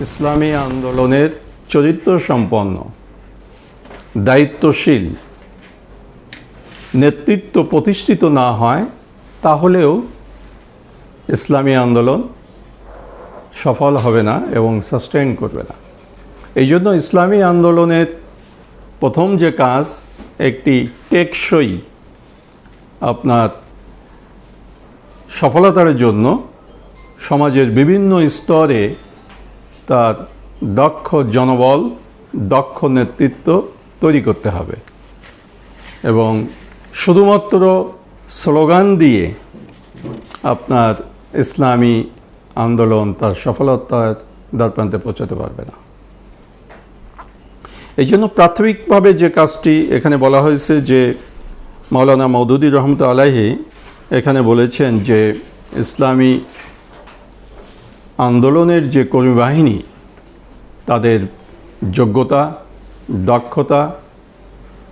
ইসলামী আন্দোলনের চরিত্র সম্পন্ন, দায়িত্বশীল, নেতৃত্ব প্রতিষ্ঠিত না হয়, তাহলেও ইসলামী আন্দোলন সফল হবে না এবং সাস্টেইন করবে না। এই জন্য ইসলামী আন্দোলনের প্রথম যে কাজ, একটি টেকসই আপনার সফলতার জন্য সমাজের বিভিন্ন স্তরে তার দক্ষ জনবল, দক্ষ নেতৃত্ব তৈরি করতে হবে। এবং শুধুমাত্র স্লোগান দিয়ে আপনার ইসলামী আন্দোলন তার সফলতার দ্বারপ্রান্তে পৌঁছাতে পারবে না। এই জন্য প্রাথমিকভাবে যে কাজটি এখানে বলা হয়েছে যে মাওলানা মৌদুদি রহমত আলাহি এখানে বলেছেন যে ইসলামী আন্দোলনের যে কর্মী বাহিনী তাদের যোগ্যতা, দক্ষতা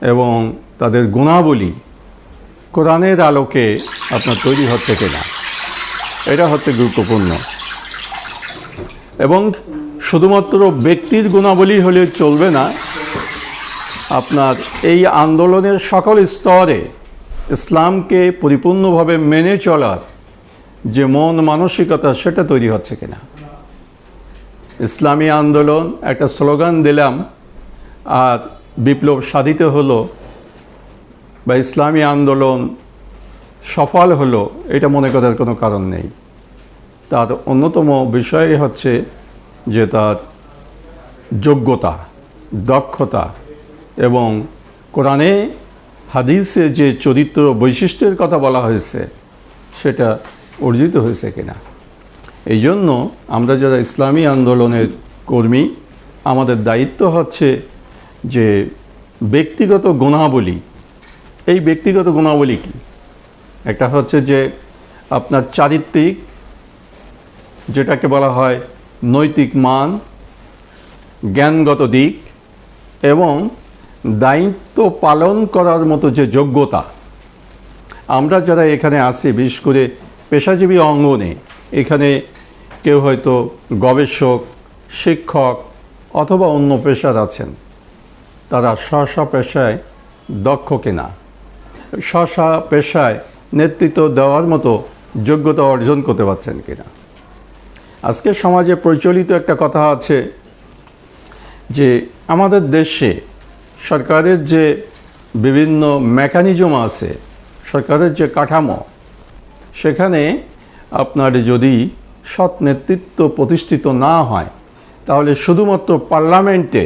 এবং তাদের গুণাবলী কোরআনের আলোকে আপনার তৈরি হচ্ছে কিনা, এটা হচ্ছে গুরুত্বপূর্ণ। এবং শুধুমাত্র ব্যক্তির গুণাবলী হলে চলবে না, আপনার এই আন্দোলনের সকল স্তরে ইসলামকে পরিপূর্ণভাবে মেনে চলার যে মন মানসিকতা সেটা তৈরি হচ্ছে কিনা। ইসলামী আন্দোলন একটা স্লোগান দিলাম, আর বিপ্লব সাধিত হলো বা ইসলামী আন্দোলন সফল হলো, এটা মনে করার কোনো কারণ নেই। তার অন্যতম বিষয় হচ্ছে যে তার যোগ্যতা, দক্ষতা এবং কোরআনে হাদিসে যে চরিত্র বৈশিষ্ট্যের কথা বলা হয়েছে, সেটা অর্জিত হয়েছে কিনা। এই জন্য আমরা যারা ইসলামী আন্দোলনের কর্মী, আমাদের দায়িত্ব হচ্ছে যে ব্যক্তিগত গুণাবলী। এই ব্যক্তিগত গুণাবলী কি? একটা হচ্ছে যে আপনার চারিত্রিক, যেটাকে বলা হয় নৈতিক মান, জ্ঞানগত দিক এবং দায়িত্ব পালন করার মতো যে যোগ্যতা। আমরা যারা এখানে আসি বিশেষ করে পেশাজীবী অঙ্গনে এখানে কেউ হয়তো গবেষক, শিক্ষক অথবা অন্য পেশার আছেন। তারা স্ব পেশায় দক্ষ কিনা? স্ব পেশায় নেতৃত্ব দেওয়ার মতো যোগ্যতা অর্জন করতে পারছেন কিনা? আজকে সমাজে প্রচলিত একটা কথা আছে যে আমাদের দেশে সরকারের যে বিভিন্ন মেকানিজম আছে, সরকারের যে কাঠামো সেখানে আপনার যদি সৎ নেতৃত্ব প্রতিষ্ঠিত না হয়, তাহলে শুধুমাত্র পার্লামেন্টে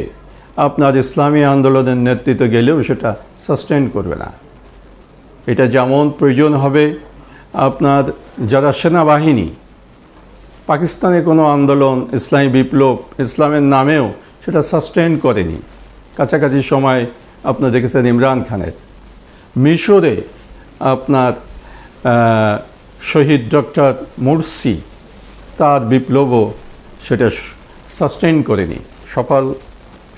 আপনার ইসলামী আন্দোলনের নেতৃত্ব গেলেও সেটা সাস্টেন করবে না। এটা যেমন প্রয়োজন হবে, আপনার যারা সেনাবাহিনী, পাকিস্তানে কোনো আন্দোলন, ইসলামী বিপ্লব, ইসলামের নামেও সেটা সাস্টেন করেনি। কাছাকাছি সময় আপনার দেখেছেন ইমরান খানের। মিশরে আপনার শহীদ ডক্টর মুরসি তার বিপ্লবও সেটা সাস্টেন করেনি। সফল,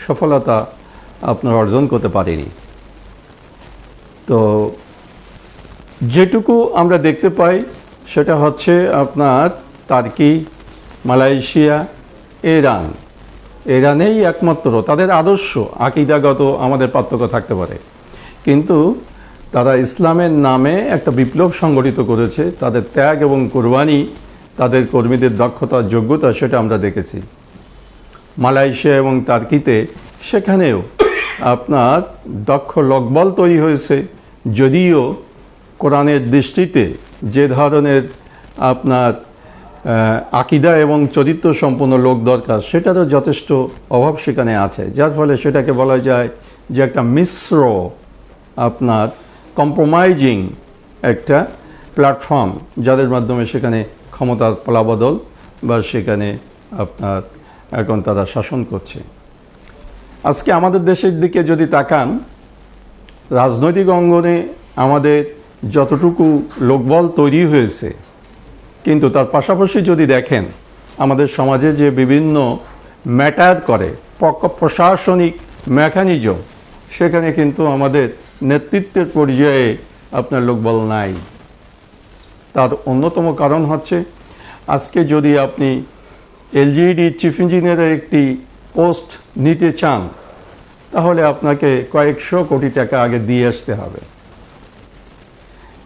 সফলতা আপনার অর্জন করতে পারেনি। তো যেটুকু আমরা দেখতে পাই, সেটা হচ্ছে আপনার তার্কি, মালয়েশিয়া, ইরান। ইরানেই একমাত্র, তাদের আদর্শ, আকিদাগত আমাদের পার্থক্য থাকতে পারে। কিন্তু তারা ইসলামের নামে একটা বিপ্লব সংগঠিত করেছে। তাদের ত্যাগ এবং কোরবানি, তাদের কর্মীদের দক্ষতা, যোগ্যতা সেটা আমরা দেখেছি। মালয়েশিয়া এবং তার্কিতে সেখানেও আপনার দক্ষ লোকবল তৈরি হয়েছে। যদিও কোরআনের দৃষ্টিতে যে ধরনের আপনার আকিদা এবং চরিত্র সম্পন্ন লোক দরকার, সেটারও যথেষ্ট অভাব সেখানে আছে। যার ফলে সেটাকে বলা যায় যে একটা মিশ্র আপনার কম্প্রোমাইজিং একটা প্ল্যাটফর্ম যাদের মাধ্যমে সেখানে ক্ষমতার পলাবদল বা সেখানে আপনার এখন তারা শাসন করছে। আজকে আমাদের দেশের দিকে যদি তাকান, রাজনৈতিক অঙ্গনে আমাদের যতটুকু লোকবল তৈরি হয়েছে, কিন্তু তার পাশাপাশি যদি দেখেন, আমাদের সমাজে যে বিভিন্ন ম্যাটার করে প্রশাসনিক মেকানিজম সেখানে কিন্তু আমাদের নেতৃত্বের পর্যায়ে আপনার লোকবল নাই। তার অন্যতম কারণ হচ্ছে, আজকে যদি আপনি এলজিইডি চিফ ইঞ্জিনিয়ারের একটি পোস্ট নিতে চান, তাহলে আপনাকে কয়েকশো কোটি টাকা আগে দিয়ে আসতে হবে।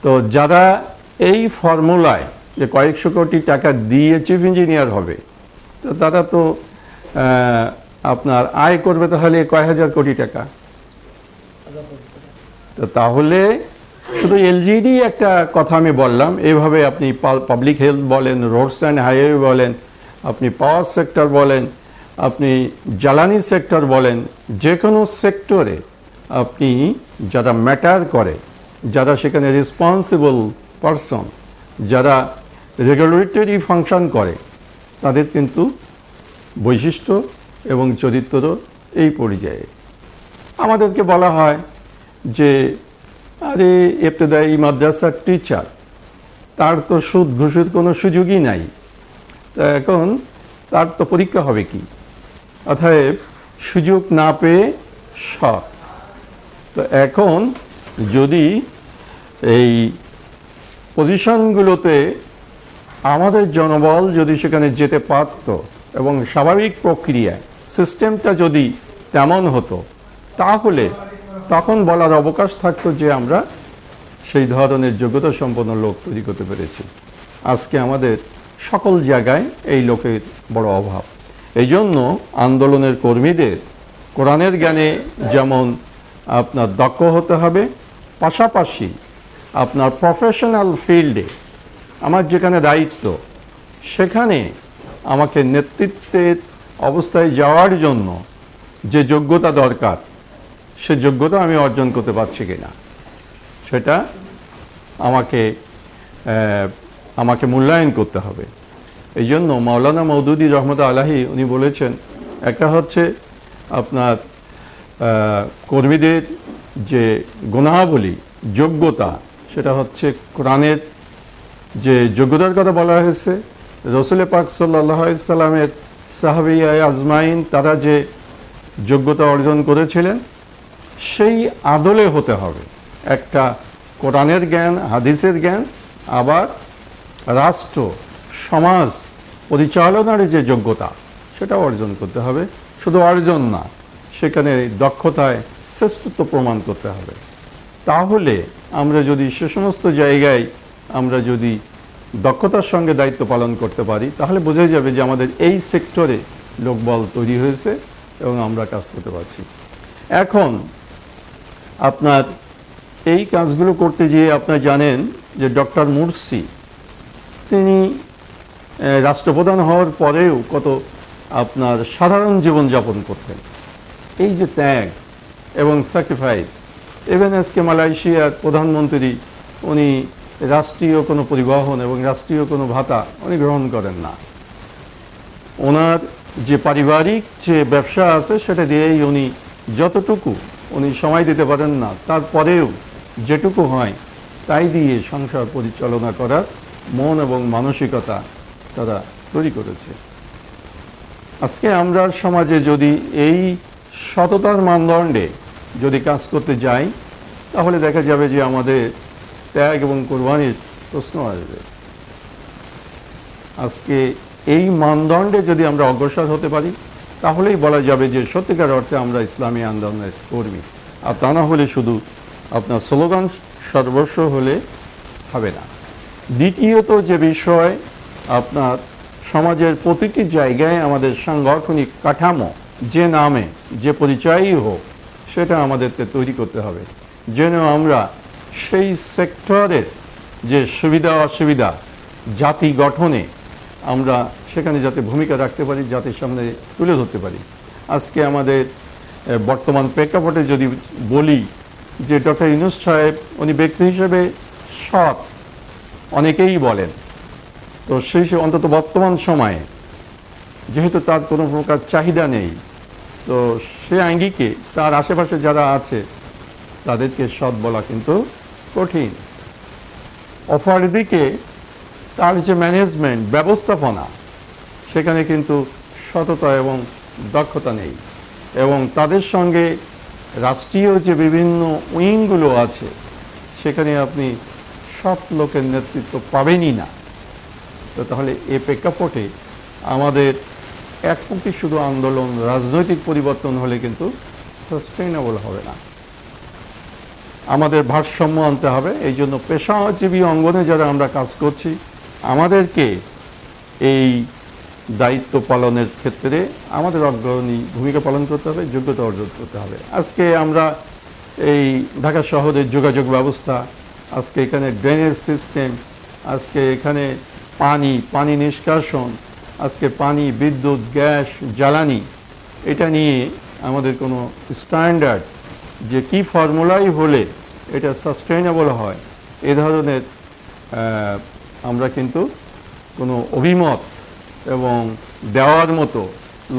তো যারা এই ফর্মুলায় যে কয়েকশো কোটি টাকা দিয়ে চিফ ইঞ্জিনিয়ার হবে, তো তারা তো আপনার আয় করবে তাহলে কয় হাজার কোটি টাকা? তো তাহলে শুধু এলজিডি একটা কথা আমি বললাম, এইভাবে আপনি পাবলিক হেলথ বলেন রোডস অ্যান্ড হাইওয়ে বলেন, আপনি পাওয়ার সেক্টর বলেন, আপনি জ্বালানি সেক্টর বলেন যে কোনো সেক্টরে আপনি যারা ম্যাটার করে, যারা সেখানে রেসপন্সিবল পারসন যারা রেগুলেটরি ফাংশন করে, তাদের কিন্তু বৈশিষ্ট্য এবং চরিত্র এই পর্যায়ে। আমাদেরকে বলা হয় যে, আরে এফতেদায়ী মাদ্রাসার টিচার তার তো সুদ ঘুষের কোনো সুযোগই নাই। তা এখন তার তো পরীক্ষা হবে কি? অতএব সুযোগ না পেয়ে সৎ। তো এখন যদি এই পজিশনগুলোতে আমাদের জনবল যদি সেখানে যেতে পারত এবং স্বাভাবিক প্রক্রিয়ায় সিস্টেমটা যদি তেমন হতো, তাহলে তখন বলার অবকাশ থাকতো যে আমরা সেই ধরনের যোগ্যতা সম্পন্ন লোক তৈরি করতে পেরেছি। আজকে আমাদের সকল জায়গায় এই লোকের বড় অভাব। এই জন্য আন্দোলনের কর্মীদের কোরআনের জ্ঞানে যেমন আপনার দক্ষ হতে হবে, পাশাপাশি আপনার প্রফেশনাল ফিল্ডে আমার যেখানে দায়িত্ব, সেখানে আমাকে নেতৃত্বের অবস্থায় যাওয়ার জন্য যে যোগ্যতা দরকার সে যোগ্যতা আমি অর্জন করতে পারছি কিনা। সেটা আমাকে আমাকে মূল্যায়ন করতে হবে। এই জন্য মাওলানা মৌদুদি রহমত আলাহি উনি বলেছেন, একটা হচ্ছে আপনার কর্মীদের যে গুণাবলী, যোগ্যতা, সেটা হচ্ছে কোরআনের যে যোগ্যতার কথা বলা হয়েছে, রসুল পাক সাল্লাহ সাহাবিয়া আজমাইন তারা যে যোগ্যতা অর্জন করেছিলেন সেই আদলে হতে হবে। একটা কোরআনের জ্ঞান, হাদিসের জ্ঞান, আবার রাষ্ট্র, সমাজ পরিচালনার যে যোগ্যতা সেটা অর্জন করতে হবে। শুধু অর্জন না, সেখানে দক্ষতায় শ্রেষ্ঠত্ব প্রমাণ করতে হবে। তাহলে আমরা যদি সে সমস্ত জায়গায় আমরা যদি দক্ষতার সঙ্গে দায়িত্ব পালন করতে পারি, তাহলে বোঝা যাবে যে আমাদের এই সেক্টরে লোকবল তৈরি হয়েছে এবং আমরা কাজ করতে পারছি। এখন আপনার এই কাজগুলো করতে গিয়ে আপনার জানেন যে ডক্টর মুরসি, তিনি রাষ্ট্রপ্রধান হওয়ার পরেও কত আপনার সাধারণ জীবনযাপন করতেন। এই যে ত্যাগ এবং স্যাক্রিফাইস ইভেন আজকে মালয়েশিয়ার প্রধানমন্ত্রী, উনি রাষ্ট্রীয় কোনো পরিবহন এবং রাষ্ট্রীয় কোনো ভাতা উনি গ্রহণ করেন না। ওনার যে পারিবারিক যে ব্যবসা আছে, সেটা দিয়েই উনি যতটুকু উনি সময় দিতে পারেন না। তারপরেও যেটুকু হয়, তাই দিয়ে সংসার পরিচালনা করার মন এবং মানসিকতা তারা তৈরি করেছে। আজকে আমরা সমাজে যদি এই সততার মানদণ্ডে যদি কাজ করতে যাই, তাহলে দেখা যাবে যে আমাদের ত্যাগ এবং কোরবানির প্রশ্ন আসবে। আজকে এই মানদণ্ডে যদি আমরা অগ্রসর হতে পারি তাহলেই বলা যাবে যে সত্যিকার অর্থে আমরা ইসলামী আন্দোলনের কর্মী। আর তা না হলে শুধু আপনার স্লোগান সর্বস্ব হলে হবে না। দ্বিতীয়ত যে বিষয়, আপনার সমাজের প্রতিটি জায়গায় আমাদের সাংগঠনিক কাঠামো যে নামে, যে পরিচয়ই হোক, সেটা আমাদেরকে তৈরি করতে হবে। যেন আমরা সেই সেক্টরের যে সুবিধা অসুবিধা জাতি গঠনে আমরা সেখানে যাতে ভূমিকা রাখতে পারি, জাতির সামনে তুলে ধরতে পারি। আজকে আমাদের বর্তমান প্রেক্ষাপটে যদি বলি যে ডক্টর ইউনুস সাহেব, উনি ব্যক্তি হিসেবে সৎ, অনেকেই বলেন। তো সেই অন্তত বর্তমান সময়ে যেহেতু তার কোনো প্রকার চাহিদা নেই, তো সে আঙ্গিকে, তার আশেপাশে যারা আছে, তাদেরকে সৎ বলা কিন্তু কঠিন। অফার দিকে তার যে ম্যানেজমেন্ট ব্যবস্থাপনা। সেখানে কিন্তু সততা এবং দক্ষতা নেই। এবং তাদের সঙ্গে রাষ্ট্রীয় যে বিভিন্ন উইংগুলো আছে, সেখানে আপনি সব লোকের নেতৃত্ব পাবেনই না। তো তাহলে এ প্রেক্ষাপটে আমাদের একমুখী শুধু আন্দোলন, রাজনৈতিক পরিবর্তন হলে কিন্তু সাস্টেইনেবল হবে না। আমাদের ভারসাম্য আনতে হবে। এই জন্য পেশাজীবী অঙ্গনে যারা আমরা কাজ করছি আমাদেরকে এই দায়িত্ব পালনের ক্ষেত্রে আমাদের অগ্রণী ভূমিকা পালন করতে হবে, যোগ্যতা অর্জন করতে হবে। আজকে আমরা এই ঢাকা শহরের যোগাযোগ ব্যবস্থা, আজকে এখানে ড্রেনেজ সিস্টেম আজকে এখানে পানি পানি নিষ্কাশন, আজকে পানি, বিদ্যুৎ, গ্যাস, জ্বালানি, এটা নিয়ে আমাদের কোনো স্ট্যান্ডার্ড যে কি ফর্মুলাই হলে এটা সাস্টেইনেবল হয়, এ ধরনের আমরা কিন্তু কোনো অভিমত এবং দেওয়ার মতো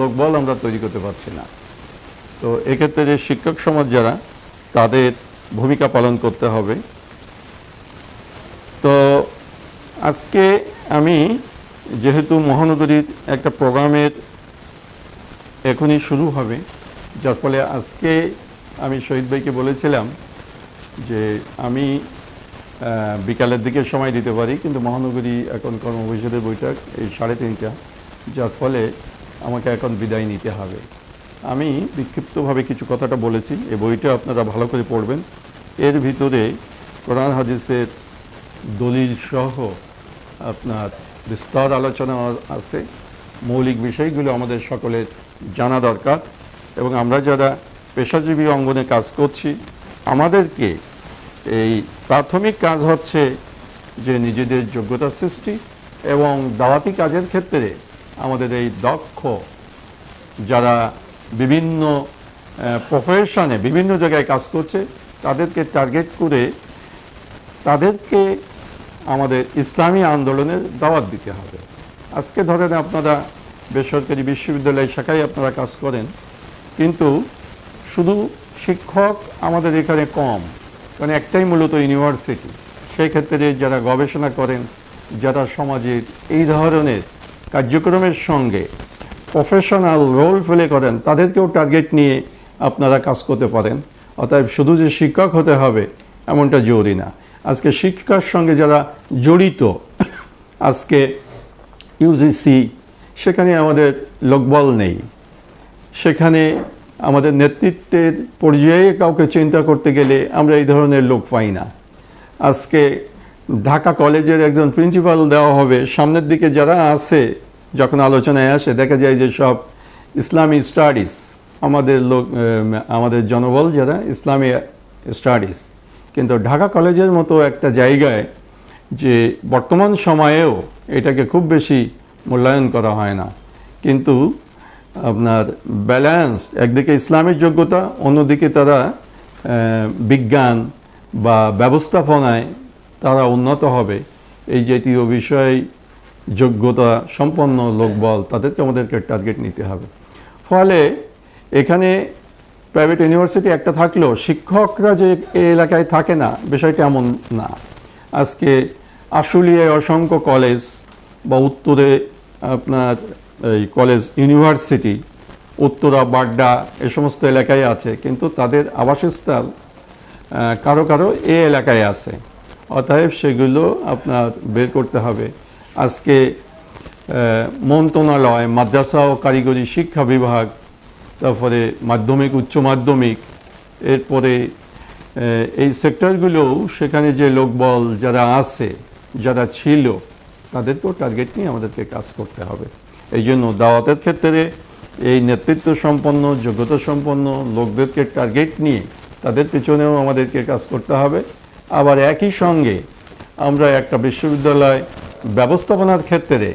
লোকবল আমরা তৈরি করতে পারছি না। তো এক্ষেত্রে যে শিক্ষক সমাজ যারা, তাদের ভূমিকা পালন করতে হবে। তো আজকে আমি যেহেতু মহানগরীর একটা প্রোগ্রামের এখনই শুরু হবে, যার ফলে আজকে আমি শহীদ ভাইকে বলেছিলাম যে আমি বিকালের দিকে সময় দিতে পারি, কিন্তু মহানগরী এখন কর্মপরিষদের বৈঠক এই সাড়ে তিনটা, যার ফলে আমাকে এখন বিদায় নিতে হবে। আমি বিক্ষিপ্তভাবে কিছু কথাটা বলেছি, এই বইটা আপনারা ভালো করে পড়বেন। এর ভিতরে কোরআন হাদিসের দলিল সহ আপনার বিস্তর আলোচনা আছে, মৌলিক বিষয়গুলো আমাদের সকলের জানা দরকার। এবং আমরা যারা পেশাজীবী অঙ্গনে কাজ করছি, আমাদেরকে এই প্রাথমিক কাজ হচ্ছে যে নিজেদের যোগ্যতা সৃষ্টি এবং দাওয়াতি কাজের ক্ষেত্রে আমাদের এই দক্ষ যারা বিভিন্ন প্রফেশনে বিভিন্ন জায়গায় কাজ করছে, তাদেরকে টার্গেট করে তাদেরকে আমাদের ইসলামী আন্দোলনের দাওয়াত দিতে হবে। আজকে ধরেন আপনারা বেসরকারি বিশ্ববিদ্যালয় শাখায় আপনারা কাজ করেন, কিন্তু শুধু শিক্ষক আমাদের এখানে কম কারণ একটাই মূলত ইউনিভার্সিটি। সেই ক্ষেত্রে যারা গবেষণা করেন, যারা সমাজের এই ধরনের কার্যক্রমের সঙ্গে প্রফেশনাল রোল ফেলে করেন, তাদেরকেও টার্গেট নিয়ে আপনারা কাজ করতে পারেন। অতএব শুধু যে শিক্ষক হতে হবে, এমনটা জরুরি না। আজকে শিক্ষার সঙ্গে যারা জড়িত, আজকে ইউজিসি সেখানে আমাদের লোকবল নেই। সেখানে আমাদের নেতৃত্বের পর্যায়ে কাউকে চিন্তা করতে গেলে আমরা এই ধরনের লোক পাই না। আজকে ঢাকা কলেজের একজন প্রিন্সিপাল দেওয়া হবে। সামনের দিকে যারা আছে, যখন আলোচনায় আসে, দেখা যায় যে সব ইসলামী স্টাডিজ, আমাদের লোক আমাদের জনবল যারা, ইসলামী স্টাডিজ। কিন্তু ঢাকা কলেজের মতো একটা জায়গায় যে বর্তমান সময়েও এটাকে খুব বেশি মূল্যায়ন করা হয় না। কিন্তু আপনার ব্যালেন্স একদিকে ইসলামের যোগ্যতা, অন্যদিকে তারা বিজ্ঞান বা ব্যবস্থাপনায় তারা উন্নত হবে। এই জাতীয় বিষয়, যোগ্যতা সম্পন্ন লোকবল তাদেরকে আমাদেরকে টার্গেট নিতে হবে। ফলে এখানে প্রাইভেট ইউনিভার্সিটি একটা থাকলেও শিক্ষকরা যে এই এলাকায় থাকে না, বিষয়টা এমন না। আজকে আশুলিয়ায় অসংখ্য কলেজ বা উত্তরে আপনার এই কলেজ ইউনিভার্সিটি, উত্তরা বাড্ডা এ সমস্ত এলাকায় আছে, কিন্তু তাদের আবাসস্থল কারও কারও এ এলাকায় আছে। অতএব সেগুলো আপনার বের করতে হবে। আজকে মন্ত্রণালয়, মাদ্রাসা ও কারিগরি শিক্ষা বিভাগ, তারপরে মাধ্যমিক, উচ্চ মাধ্যমিক, এরপরে এই সেক্টরগুলোও সেখানে যে লোকবল যারা আছে, যারা ছিল, তাদেরকেও টার্গেট নিয়ে আমাদেরকে কাজ করতে হবে। এই জন্য দাওয়াতের ক্ষেত্রে এই নেতৃত্ব সম্পন্ন, যোগ্যতা সম্পন্ন লোকদেরকে টার্গেট নিয়ে তাদের পেছনেও আমাদেরকে কাজ করতে হবে। আবার একই সঙ্গে আমরা একটা বিশ্ববিদ্যালয় ব্যবস্থাপনার ক্ষেত্রে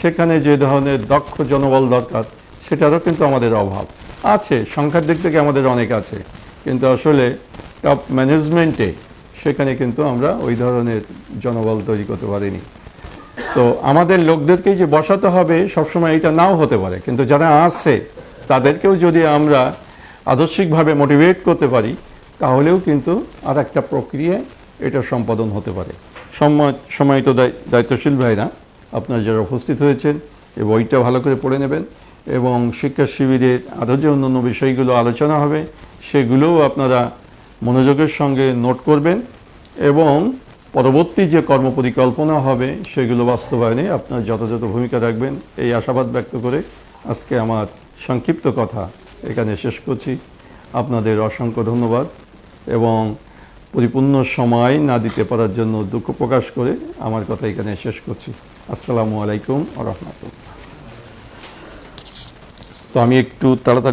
সেখানে যে ধরনের দক্ষ জনবল দরকার, সেটারও কিন্তু আমাদের অভাব। আছে, সংখ্যার দিক থেকে আমাদের অনেক আছে। কিন্তু আসলে টপ ম্যানেজমেন্টে সেখানে কিন্তু আমরা ওই ধরনের জনবল তৈরি করতে পারিনি। তো আমাদের লোকদেরকেই যে বসাতে হবে, সবসময় এটা নাও হতে পারে। কিন্তু যারা আছে, তাদেরকেও যদি আমরা আদর্শিকভাবে মোটিভেট করতে পারি, তাহলেও কিন্তু আর একটা প্রক্রিয়ায় এটা সম্পাদন হতে পারে। সময় সময় তো দায়িত্বশীল ভাইরা, আপনারা যারা উপস্থিত হয়েছেন, এই বইটা ভালো করে পড়ে নেবেন এবং শিক্ষা শিবিরের আরও যে অন্যান্য বিষয়গুলো আলোচনা হবে, সেগুলোও আপনারা মনোযোগের সঙ্গে নোট করবেন এবং পরবর্তী যে কর্মপরিকল্পনা হবে, সেগুলো বাস্তবায়নে আপনার যথাযথ ভূমিকা রাখবেন। এই আশাবাদ ব্যক্ত করে আজকে আমার সংক্ষিপ্ত কথা এখানে শেষ করছি। আপনাদের অসংখ্য ধন্যবাদ এবং পরিপূর্ণ সময় না দিতে পারার জন্য দুঃখ প্রকাশ করে আমার কথা এখানে শেষ করছি। আসসালামু আলাইকুম আ রহমতুল্লাহ। তো আমি একটু তাড়াতাড়ি